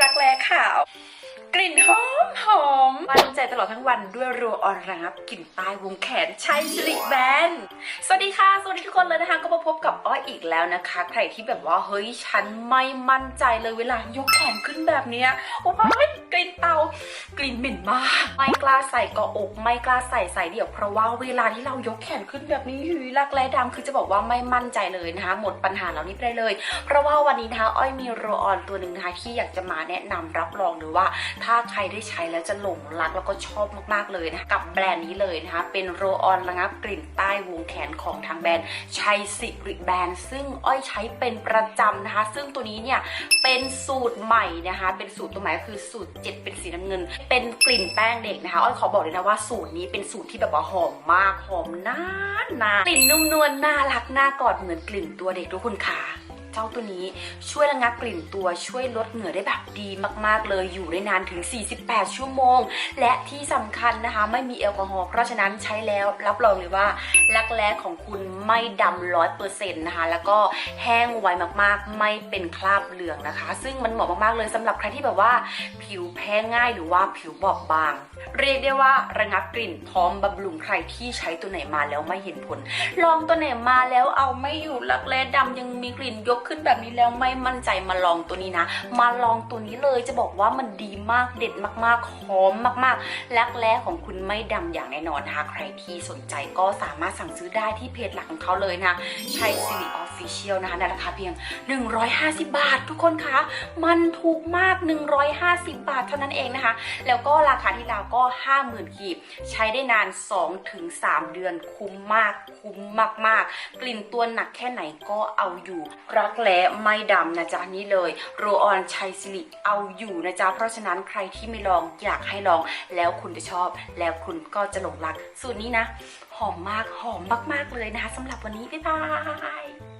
รักแร้ขาว กลิ่นหอมหอมมั่นใจตลอดทั้งวันด้วยรัวออนรับ กลิ่นใต้วงแขนชายสิริแบนสวัสดีค่ะ สวัสดีทุกคนเลยนะคะ ก็มาพบกับอ้อยอีกแล้วนะคะ ใครที่แบบว่าเฮ้ยฉันไม่มั่นใจเลยเวลายกแขนขึ้นแบบเนี้ยโอ้ย ลิ่นเหม็นมาก ไม่กล้าใส่เกาะอก ไม่กล้าใส่ใส่เดี่ยวเพราะว่าเวลาที่เรายกแขนขึ้นแบบนี้หืยรักแร้ดำคือจะบอกว่าไม่มั่นใจเลยนะคะหมดปัญหาเหล่านี้ไปเลย เพราะว่าวันนี้นะคะอ้อยมีโรออนตัวหนึ่งนะคะที่อยากจะมาแนะนำรับรองเลยว่า ถ้าใครได้ใช้แล้วจะหลงรักแล้วก็ชอบมากๆเลยนะคะกับแบรนด์นี้เลยนะคะเป็นโรออนระงับกลิ่นใต้วงแขนของทางแบรนด์ชัยสิริแบรนด์ซึ่งอ้อยใช้เป็นประจำนะคะ ซึ่งตัวนี้เนี่ยเป็นสูตรใหม่นะคะ เป็นสูตรตัวใหม่ก็คือสูตร 7 เป็นสีน้ำเงินเป็นกลิ่นแป้งเด็กนะคะอ้อยขอบอกเลยนะว่าสูตรนี้เป็นสูตรที่แบบว่าหอมมากหอมนานนานกลิ่นนุ่มนวลน่ารักน่ากอดเหมือนกลิ่นตัวเด็กทุกคนค่ะ เจ้าตัวนี้ช่วยระงับกลิ่นตัวช่วยลดเหงื่อได้แบบดีมากๆเลยอยู่ได้นานถึง 48 ชั่วโมง และที่สำคัญนะคะ ไม่มีแอลกอฮอล์เพราะฉะนั้นใช้แล้วรับรองเลยว่ารักแร้ของคุณไม่ดำร้อยเปอร์เซ็นต์นะคะ แล้วก็แห้งไวมากๆ ไม่เป็นคราบเหลืองนะคะ ซึ่งมันเหมาะมากๆเลยสำหรับใครที่แบบว่าผิวแพ้ง่ายหรือว่าผิวบอบบาง เรียกได้ว่าระงับกลิ่นพร้อมบำรุงใครที่ใช้ตัวไหนมาแล้วไม่เห็นผล ลองตัวไหนมาแล้วเอาไม่อยู่รักแร้ดำยังมีกลิ่นยกขึ้นแบบนี้แล้วไม่มั่นใจมาลองตัวนี้นะ มาลองตัวนี้เลยจะบอกว่ามันดีมากเด็ดมากๆหอมมากๆรักแร้ของคุณไม่ดำอย่างแน่นอนนะคะใครที่สนใจก็สามารถสั่งซื้อได้ที่เพจหลักของเขาเลยนะใช้สิริออฟฟิเชียลนะคะในราคาเพียง 150 บาท ทุกคนคะมันถูกมาก 150 บาทเท่านั้นเองนะคะ แล้วก็ราคาที่เราวก็ 50,000กีบ ใช้ได้นาน 2-3 เดือนคุ้มมาก คุ้มมากๆ กลิ่นตัวหนักแค่ไหนก็เอาอยู่รักแร้ไม่ดำนะจ๊ะนี่เลยโรออนชัยสิริเอาอยู่นะจ๊ะเพราะฉะนั้นใครที่ไม่ลองอยากให้ลองแล้วคุณจะชอบ แล้วคุณก็จะหลงรัก สูตรนี้นะ หอมมากหอมมากๆเลยนะคะสำหรับวันนี้บ๊ายบาย